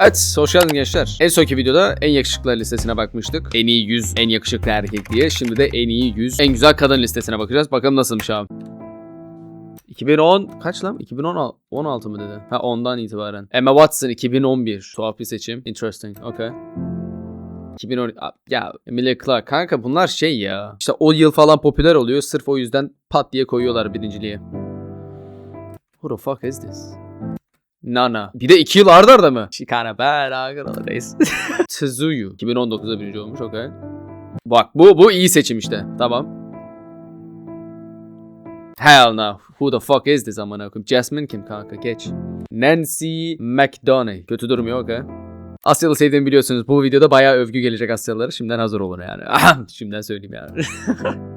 Evet, hoş geldiniz gençler. En sonki videoda en yakışıklılar listesine bakmıştık. En iyi 100 en yakışıklı erkek diye. Şimdi de en iyi 100 en güzel kadın listesine bakacağız. Bakalım nasılmış abi. 2010 kaç lan? 2016 16 mı dedi? Ha ondan itibaren. Emma Watson 2011. Tuhaf bir seçim. Interesting. Okay. 2010 A- ya Emilia Clarke kanka bunlar şey ya. İşte o yıl falan popüler oluyor. Sırf o yüzden pat diye koyuyorlar birinciliğe. Who the fuck is this? Nana. Bir de iki yıl arda arda mı? Shikana bad agro reis. Tsuyu. 2019'da birinci olmuş okey. Bak bu bu iyi seçim işte. Tamam. Hell no. Who the fuck is this amına koyayım? Jasmine kim kanka? Geç. Nancy McDonough. Kötü durmuyor okey. Asyalı sevdiğimi biliyorsunuz. Bu videoda bayağı övgü gelecek Asyalılara. Şimdiden hazır olun yani. Şimdiden söyleyeyim yani.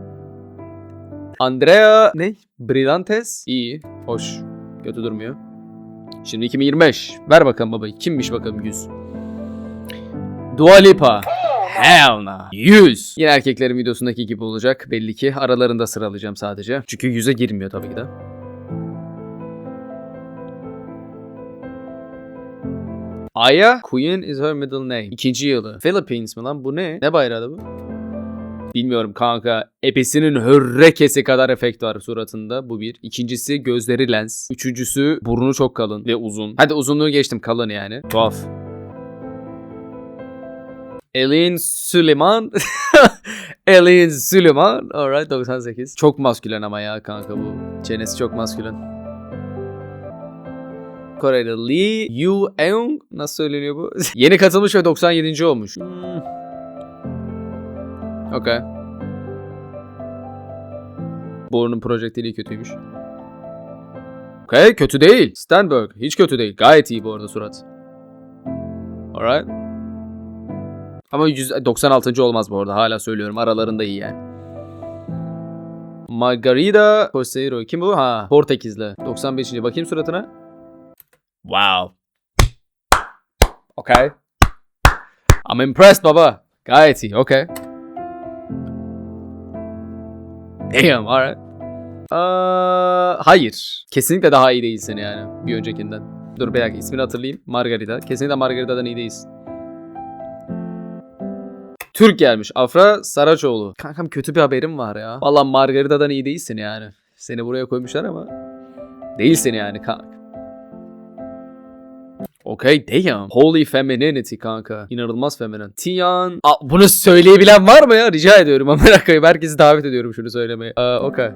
Andrea ne? Brillantes. İyi. Hoş. Kötü durmuyor. Şimdi 2025. Ver bakalım baba. Kimmiş bakalım 100. Dua Lipa. Hell no. 100. Yine erkeklerin videosundaki gibi olacak. Belli ki aralarında sıralayacağım sadece. Çünkü 100'e girmiyor tabii ki de. Aya Queen is her middle name. İkinci yılı. Philippines mi lan? Bu ne? Ne bayrağı bu? Bilmiyorum kanka. Epesinin hörrekesi kadar efekt var suratında. Bu bir. İkincisi gözleri lens. Üçüncüsü burnu çok kalın ve uzun. Hadi uzunluğu geçtim kalın yani. Tuhaf. Elin Süleyman. Elin Süleyman. Alright 98. Çok maskülen ama ya kanka bu. Çenesi çok maskülen. Koreli Lee Yu Eung nasıl söyleniyor bu? Yeni katılmış ve 97. olmuş. Hmm. Okey. Borunun projektili kötüymüş. Okey kötü değil. Stenberg hiç kötü değil. Gayet iyi bu arada surat. Alright. Ama 196. olmaz bu arada. Hala söylüyorum. Aralarında iyi yani. Margarida Costeiro. Kim bu? Ha Portekizli. 95. Bakayım suratına. Wow. Okay. I'm impressed baba. Gayet iyi. Okay. Damn, alright. Aa, hayır. Kesinlikle daha iyi değilsin yani bir öncekinden. Dur bir dakika ismini hatırlayayım. Margarita. Kesinlikle Margarita'dan iyi değilsin. Türk gelmiş. Afra Saraçoğlu. Kankam kötü bir haberim var ya. Valla Margarita'dan iyi değilsin yani. Seni buraya koymuşlar ama. Değilsin yani kanka. Okay damn. Holy femininity kanka. İnanılmaz feminen. Tian. Aa, bunu söyleyebilen var mı ya? Rica ediyorum. Etmeyin. Herkesi davet ediyorum şunu söylemeye. Aa, okay.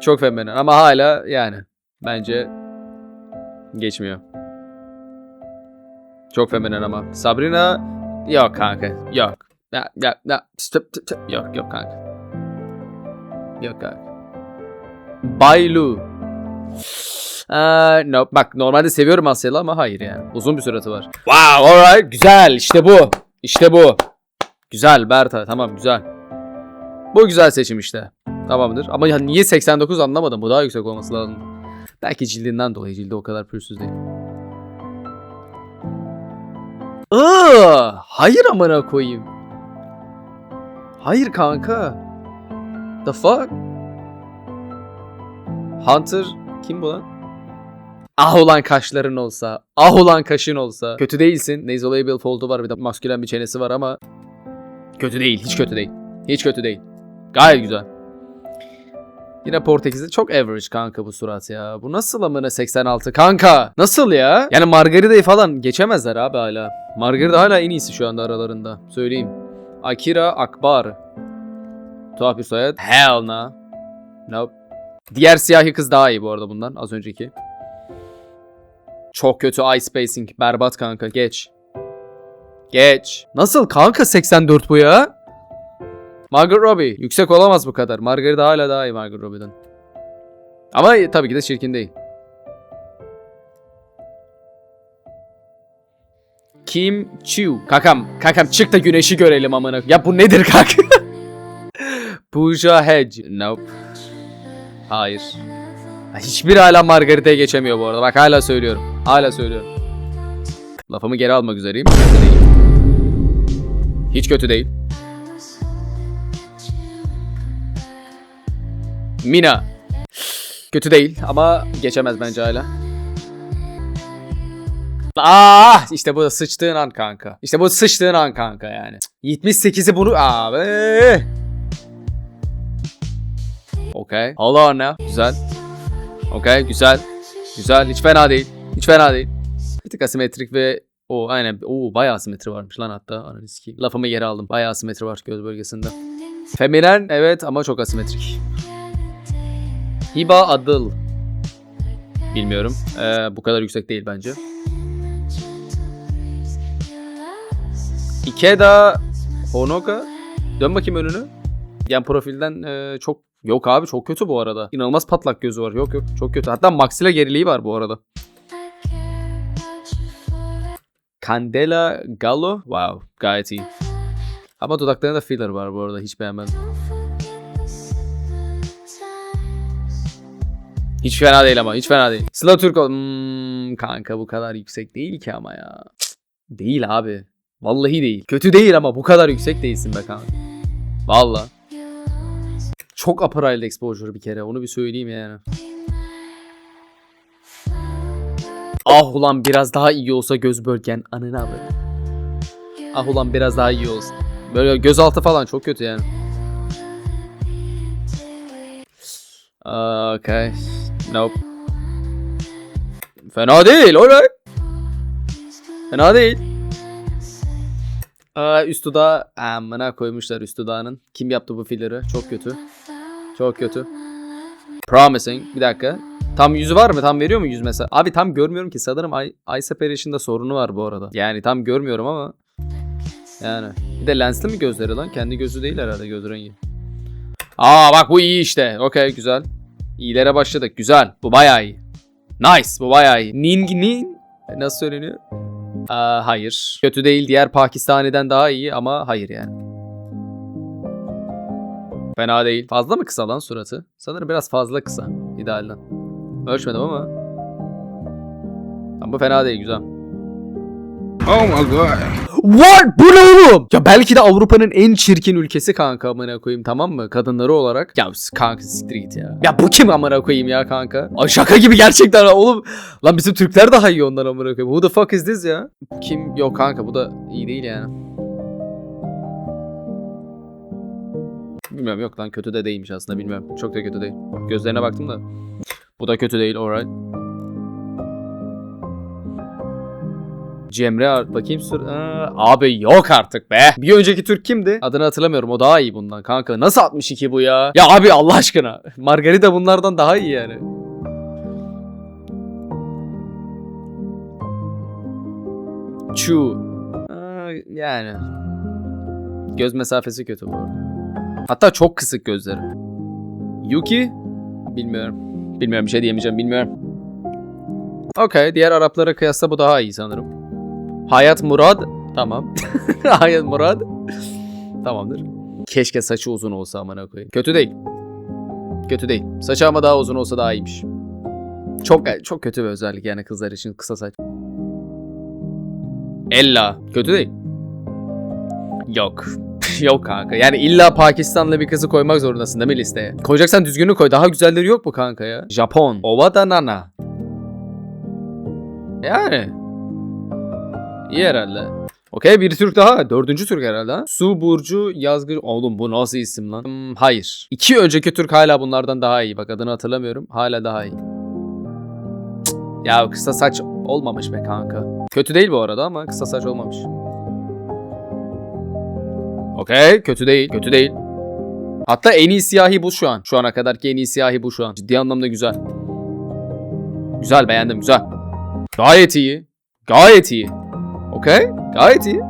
Çok feminen ama hala yani. Bence geçmiyor. Çok feminen ama. Sabrina yok kanka. Yok. Ya, ya, ya. Stop, stop, stop. Yok yok kanka. Yok kanka. Bailu. Aa, no, bak normalde seviyorum Asyalı ama hayır yani. Uzun bir suratı var. Wow alright güzel işte bu. İşte bu. Güzel Berta tamam güzel. Bu güzel seçim işte. Tamamdır. Ama ya niye 89 anlamadım. Bu daha yüksek olması lazım. Belki cildinden dolayı cildi o kadar pürüzsüz değil. Iıı, hayır amına koyayım. Hayır kanka. The fuck? Hunter kim bu lan? Ah ulan kaşların olsa, ah ulan kaşın olsa. Kötü değilsin. Nasolabial fold'u var bir de maskülen bir çenesi var ama kötü değil, hiç kötü değil. Hiç kötü değil. Gayet güzel. Yine Portekiz'de çok average kanka bu surat ya. Bu nasıl amına 86 kanka? Nasıl ya? Yani Margarita'yı falan geçemezler abi hala. Margarita hala en iyisi şu anda aralarında. Söyleyeyim. Akira Akbar. Tuhaf bir soyad. Hell no. Nope. Diğer siyahi kız daha iyi bu arada bundan az önceki. Çok kötü eye spacing. Berbat kanka. Geç. Geç. Nasıl kanka 84 bu ya? Margot Robbie. Yüksek olamaz bu kadar. Margarita hala daha iyi Margot Robbie'den. Ama tabii ki de çirkin değil. Kim Chiu. Kakam, kakam çık da güneşi görelim amına. Ya bu nedir kanka? Pooja Hedge. Nope. Hayır. Ha, Hiçbir hala Margarita'ya geçemiyor bu arada. Bak hala söylüyorum. Hala söylüyorum. Lafımı geri almak üzereyim. Kötü değil. Hiç kötü değil. Mina. Kötü değil ama geçemez bence hala. Ah işte bu sıçtığın an kanka. İşte bu sıçtığın an kanka yani. 78'i bunu abi. Okey. On now. Güzel. Okey güzel. Güzel. Hiç fena değil. Hiç fena değil. Bir tık asimetrik ve o aynen. Oo bayağı asimetri varmış lan hatta. Ananı sikeyim. Lafımı geri aldım. Bayağı asimetri var göz bölgesinde. Feminen evet ama çok asimetrik. Hiba Adıl. Bilmiyorum. Ee, bu kadar yüksek değil bence. Ikeda Honoka. Dön bakayım önünü. Yan profilden e, çok yok abi çok kötü bu arada. İnanılmaz patlak gözü var. Yok yok çok kötü. Hatta maxilla geriliği var bu arada. Candela Gallo. Wow gayet iyi. Ama dudaklarında filler var bu arada. Hiç beğenmedim. Hiç fena değil ama. Hiç fena değil. Sıla Türko. Hmm, kanka bu kadar yüksek değil ki ama ya. Değil abi. Vallahi değil. Kötü değil ama bu kadar yüksek değilsin be kanka. Valla. Çok upper exposure bir kere. Onu bir söyleyeyim yani. Ah ulan biraz daha iyi olsa göz bölgen anına böyle. Ah ulan biraz daha iyi olsun. Böyle gözaltı falan çok kötü yani. Okay. Nope. Fena değil. Alright. Fena değil. Aa, üst dudağı amına koymuşlar üst dudağının. Kim yaptı bu filleri? Çok kötü. Çok kötü. Promising. Bir dakika. Tam yüzü var mı? Tam veriyor mu yüz mesela? Abi tam görmüyorum ki. Sanırım Eye, eye separation'da sorunu var bu arada. Yani tam görmüyorum ama. Yani. Bir de lensli mi gözleri lan? Kendi gözü değil herhalde göz rengi. Aa bak bu iyi işte. Okey güzel. İyilere başladık. Güzel. Bu bayağı iyi. Nice. Bu bayağı iyi. Ning nin. Nasıl söyleniyor? Aa, hayır. Kötü değil. Diğer Pakistani'den daha iyi ama hayır yani. Fena değil. Fazla mı kısa lan suratı? Sanırım biraz fazla kısa. İdealden. Ölçmedim ama. Ama bu fena değil. Güzel. Oh my god. What? Bu ne oğlum? Ya belki de Avrupa'nın en çirkin ülkesi kanka amına koyayım tamam mı? Kadınları olarak. Ya kanka siktir git ya. Ya bu kim amına koyayım ya kanka? Ay şaka gibi gerçekten oğlum. Lan bizim Türkler daha iyi ondan amına koyayım. Who the fuck is this ya? Kim? Yok kanka bu da iyi değil yani. Bilmiyorum yok lan kötü de değilmiş aslında bilmiyorum. Çok da kötü değil. Gözlerine baktım da. Bu da kötü değil alright. Cemre bakayım sur Aa, abi yok artık be. Bir önceki Türk kimdi? Adını hatırlamıyorum. O daha iyi bundan kanka. Nasıl 62 bu ya? Ya abi Allah aşkına. Margarita bunlardan daha iyi yani. Chu. Yani. Göz mesafesi kötü bu arada. Hatta çok kısık gözleri. Yuki? Bilmiyorum. Bilmiyorum bir şey diyemeyeceğim bilmiyorum. Okey diğer Araplara kıyasla bu daha iyi sanırım. Hayat Murad. Tamam. Hayat Murad. Tamamdır. Keşke saçı uzun olsa amına koyayım. Kötü değil. Kötü değil. Saçı ama daha uzun olsa daha iyiymiş. Çok çok kötü bir özellik yani kızlar için kısa saç. Ella. Kötü değil. Yok. Yok kanka. Yani illa Pakistanlı bir kızı koymak zorundasın değil mi listeye? Koyacaksan düzgününü koy. Daha güzelleri yok mu kanka ya? Japon. Ovada Nana. Yani. İyi herhalde. Okey bir Türk daha. Dördüncü Türk herhalde ha. Su Burcu Yazgır. Oğlum bu nasıl isim lan? Hmm, hayır. İki önceki Türk hala bunlardan daha iyi. Bak adını hatırlamıyorum. Hala daha iyi. Cık. Ya kısa saç olmamış be kanka. Kötü değil bu arada ama kısa saç olmamış. Okey kötü değil. Kötü değil. Hatta en iyi siyahi bu şu an. Şu ana kadarki en iyi siyahi bu şu an. Ciddi anlamda güzel. Güzel beğendim güzel. Gayet iyi. Gayet iyi. Okey. Gayet iyi.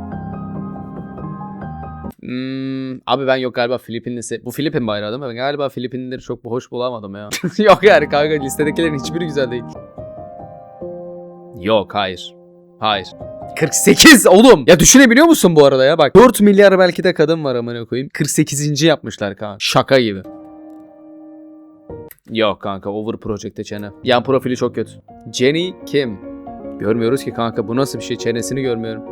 Hmm, abi ben yok galiba Filipinlisi. Bu Filipin bayrağı değil mi? Ben galiba Filipinlileri çok hoş bulamadım ya. yok yani kanka listedekilerin hiçbiri güzel değil. Yok hayır. Hayır. 48 oğlum. Ya düşünebiliyor musun bu arada ya bak. 4 milyar belki de kadın var amına koyayım. 48. yapmışlar kanka. Şaka gibi. Yok kanka over project'te çene. Yan profili çok kötü. Jenny Kim. Görmüyoruz ki kanka bu nasıl bir şey çenesini görmüyorum.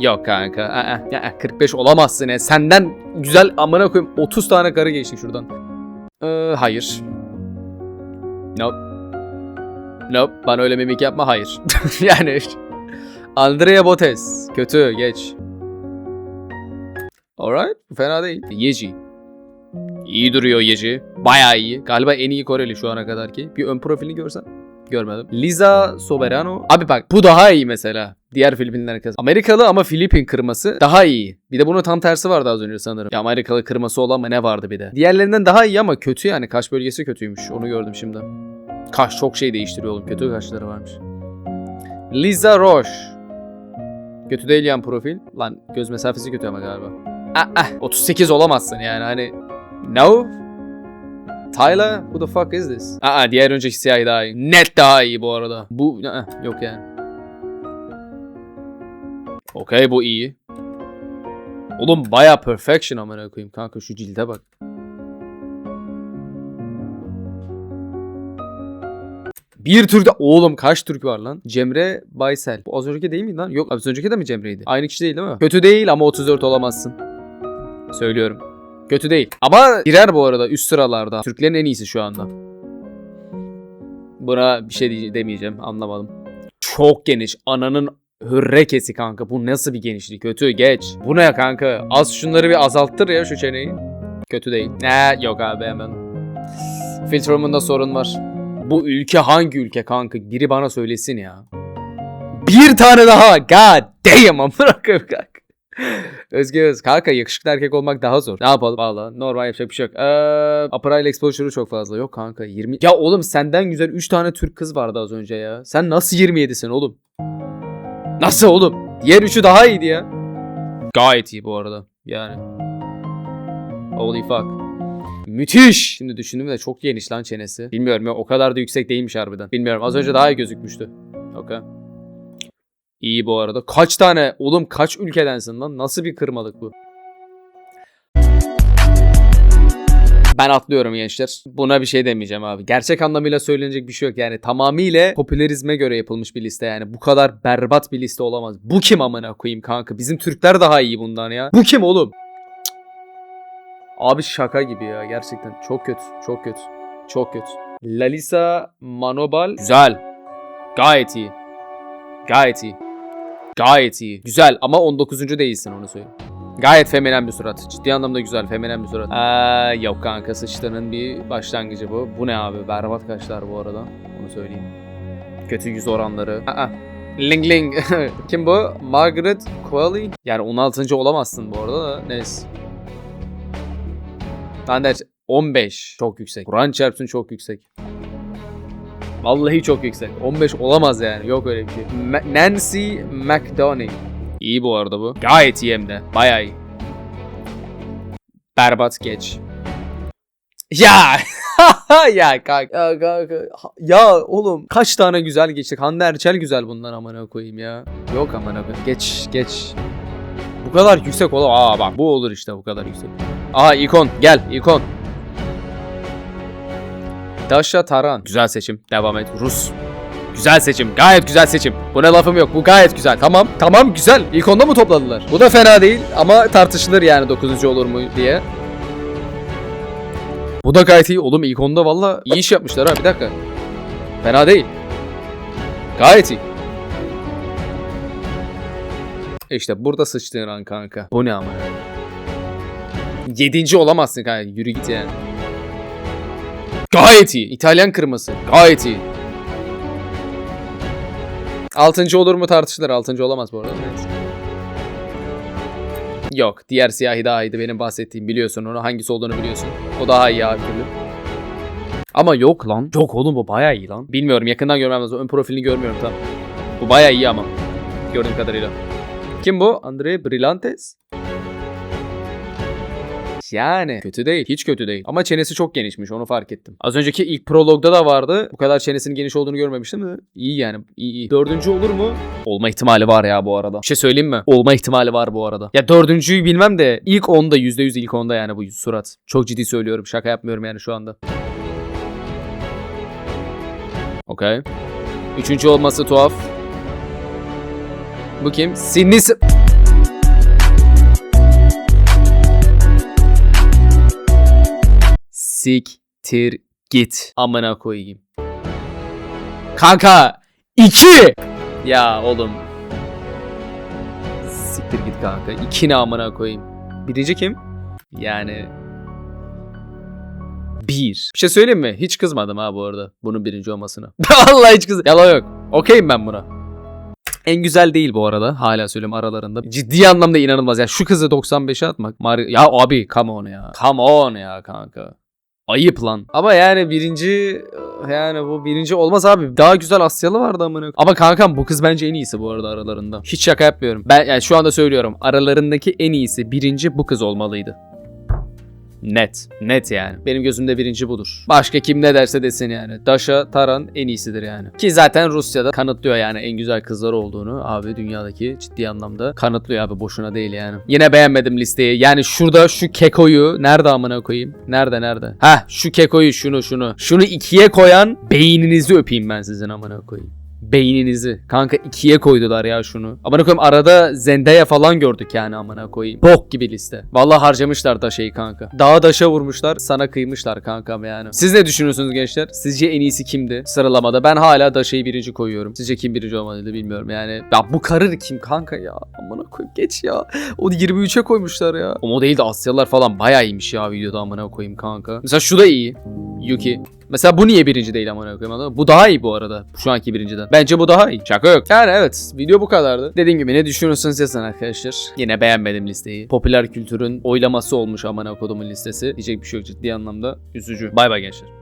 Yok kanka. Aa, aa, 45 olamazsın ya. Senden güzel amına koyayım 30 tane karı geçti şuradan. Ee, hayır. Nope. Nope. Bana öyle mimik yapma. Hayır. yani. Andrea Botes. Kötü. Geç. Alright. Fena değil. Yeji. İyi duruyor Yeji. Bayağı iyi. Galiba en iyi Koreli şu ana kadar ki. Bir ön profilini görsen. Görmedim. Liza Soberano. Abi bak bu daha iyi mesela. Diğer Filipinler kız. Amerikalı ama Filipin kırması daha iyi. Bir de bunun tam tersi vardı az önce sanırım. Ya Amerikalı kırması olan mı ne vardı bir de. Diğerlerinden daha iyi ama kötü yani. Kaş bölgesi kötüymüş. Onu gördüm şimdi. Kaş çok şey değiştiriyor oğlum. Kötü kaşları varmış. Liza Roche. Kötü değil yan profil. Lan göz mesafesi kötü ama galiba. Ah, ah, 38 olamazsın yani hani. No. Tyler, who the fuck is this? Aa, diğer önceki siyahi daha iyi. Net daha iyi bu arada. Bu aa, yok yani. Okey bu iyi. Oğlum baya perfection amına koyayım kanka şu cilde bak. Bir türde oğlum kaç Türk var lan? Cemre Baysel. Bu az önceki değil miydi lan? Yok az önceki de mi Cemre'ydi? Aynı kişi değil değil mi? Kötü değil ama 34 olamazsın. Söylüyorum. Kötü değil. Ama girer bu arada üst sıralarda. Türklerin en iyisi şu anda. Buna bir şey demeyeceğim. Anlamadım. Çok geniş. Ananın hürrekesi kanka. Bu nasıl bir genişlik? Kötü geç. Bu ne kanka? Az şunları bir azalttır ya şu çeneyi. Kötü değil. Ne yok abi hemen. Filtrumunda sorun var. Bu ülke hangi ülke kanka? Biri bana söylesin ya. Bir tane daha. God damn amına koyayım kanka. Özge Öz. Kanka yakışıklı erkek olmak daha zor. Ne yapalım? Valla normal yapacak bir şey yok. Ee, upper eye exposure'u çok fazla. Yok kanka 20. Ya oğlum senden güzel 3 tane Türk kız vardı az önce ya. Sen nasıl 27'sin oğlum? Nasıl oğlum? Diğer üçü daha iyiydi ya. Gayet iyi bu arada. Yani. Holy fuck. Müthiş. Şimdi düşündüm de çok geniş lan çenesi. Bilmiyorum ya o kadar da yüksek değilmiş harbiden. Bilmiyorum az önce daha iyi gözükmüştü. Okey. İyi bu arada. Kaç tane? Oğlum kaç ülkedensin lan? Nasıl bir kırmalık bu? Ben atlıyorum gençler. Buna bir şey demeyeceğim abi. Gerçek anlamıyla söylenecek bir şey yok. Yani tamamıyla popülerizme göre yapılmış bir liste yani. Bu kadar berbat bir liste olamaz. Bu kim amına koyayım kanka? Bizim Türkler daha iyi bundan ya. Bu kim oğlum? Abi şaka gibi ya gerçekten. Çok kötü. Çok kötü. Çok kötü. Lalisa Manobal. Güzel. Gayet iyi. Gayet iyi. Gayet iyi. Güzel ama 19. değilsin onu söyleyeyim. Gayet feminen bir surat. Ciddi anlamda güzel feminen bir surat. Ee, yok kanka sıçtığının bir başlangıcı bu. Bu ne abi? Berbat kaşlar bu arada. Onu söyleyeyim. Kötü yüz oranları. Aa. Ling Ling. Kim bu? Margaret Qualley. Yani 16. olamazsın bu arada da. Neyse. De 15. Çok yüksek. Kur'an çarpsın çok yüksek. Vallahi çok yüksek. 15 olamaz yani. Yok öyle bir şey. Ma- Nancy McDonough. İyi bu arada bu. Gayet iyi hem de. Bayağı iyi. Berbat geç. Ya! ya kanka. Ya kanka. Ya oğlum kaç tane güzel geçtik. Hande Erçel güzel bundan amına koyayım ya. Yok amına koyayım. Geç geç. Bu kadar yüksek olamaz. Aa bak bu olur işte bu kadar yüksek. Aa ikon gel ikon. Dasha Taran. Güzel seçim. Devam et. Rus. Güzel seçim. Gayet güzel seçim. Buna lafım yok. Bu gayet güzel. Tamam. Tamam güzel. İlk onda mı topladılar? Bu da fena değil ama tartışılır yani 9. olur mu diye. Bu da gayet iyi. Oğlum ilk onda valla iyi iş yapmışlar ha. Bir dakika. Fena değil. Gayet iyi. İşte burada sıçtığın an kanka. Bu ne ama? Yedinci olamazsın kanka. Yürü git yani. Gayet iyi. İtalyan kırması. Gayet iyi. Altıncı olur mu tartışılır. Altıncı olamaz bu arada. Neyse. Yok. Diğer siyahi daha iyiydi. Benim bahsettiğim biliyorsun onu. Hangisi olduğunu biliyorsun. O daha iyi abi türlü. Ama yok lan. Yok oğlum bu bayağı iyi lan. Bilmiyorum yakından görmem lazım. Ön profilini görmüyorum tam. Bu bayağı iyi ama. Gördüğüm kadarıyla. Kim bu? Andre Brillantes? Yani kötü değil. Hiç kötü değil. Ama çenesi çok genişmiş onu fark ettim. Az önceki ilk prologda da vardı. Bu kadar çenesinin geniş olduğunu görmemiştim de. İyi yani. İyi iyi. Dördüncü olur mu? Olma ihtimali var ya bu arada. Bir şey söyleyeyim mi? Olma ihtimali var bu arada. Ya dördüncüyü bilmem de ilk onda yüzde yüz ilk onda yani bu surat. Çok ciddi söylüyorum. Şaka yapmıyorum yani şu anda. Okey. Üçüncü olması tuhaf. Bu kim? Sinis... Siktir git. Amına koyayım. Kanka 2. Ya oğlum. Siktir git kanka. 2 ne amına koyayım. Birinci kim? Yani bir. Bir şey söyleyeyim mi? Hiç kızmadım ha bu arada. Bunun birinci olmasına. Vallahi hiç kız. Yalan yok. Okeyim ben buna. En güzel değil bu arada. Hala söylüyorum aralarında. Ciddi anlamda inanılmaz. Ya şu kızı 95'e atmak. Mario... Ya abi come on ya. Come on ya kanka. Ayıp lan. Ama yani birinci yani bu birinci olmaz abi. Daha güzel Asyalı vardı amına. Ama kankam bu kız bence en iyisi bu arada aralarında. Hiç şaka yapmıyorum. Ben yani şu anda söylüyorum. Aralarındaki en iyisi birinci bu kız olmalıydı. Net. Net yani. Benim gözümde birinci budur. Başka kim ne derse desin yani. Dasha Taran en iyisidir yani. Ki zaten Rusya'da kanıtlıyor yani en güzel kızlar olduğunu. Abi dünyadaki ciddi anlamda kanıtlıyor abi boşuna değil yani. Yine beğenmedim listeyi. Yani şurada şu kekoyu nerede amına koyayım? Nerede nerede? Heh şu kekoyu şunu şunu. Şunu ikiye koyan beyninizi öpeyim ben sizin amına koyayım. Beyninizi. Kanka ikiye koydular ya şunu. Amına koyayım arada Zendaya falan gördük yani amına koyayım. Bok gibi liste. Vallahi harcamışlar da şeyi kanka. Dağa daşa vurmuşlar sana kıymışlar kankam yani. Siz ne düşünüyorsunuz gençler? Sizce en iyisi kimdi sıralamada? Ben hala Daşa'yı birinci koyuyorum. Sizce kim birinci olmalıydı bilmiyorum yani. Ya bu karır kim kanka ya? Amına koyayım geç ya. O 23'e koymuşlar ya. O modeli de Asyalılar falan bayağı iyiymiş ya videoda amına koyayım kanka. Mesela şu da iyi. Yuki. Mesela bu niye birinci değil amına koyayım? Bu daha iyi bu arada. Şu anki birinciden. Bence bu daha iyi. Şaka yok. Yani evet. Video bu kadardı. Dediğim gibi ne düşünüyorsunuz yazın arkadaşlar. Yine beğenmedim listeyi. Popüler kültürün oylaması olmuş amına kodumun listesi. Diyecek bir şey yok ciddi anlamda. Üzücü. Bay bay gençler.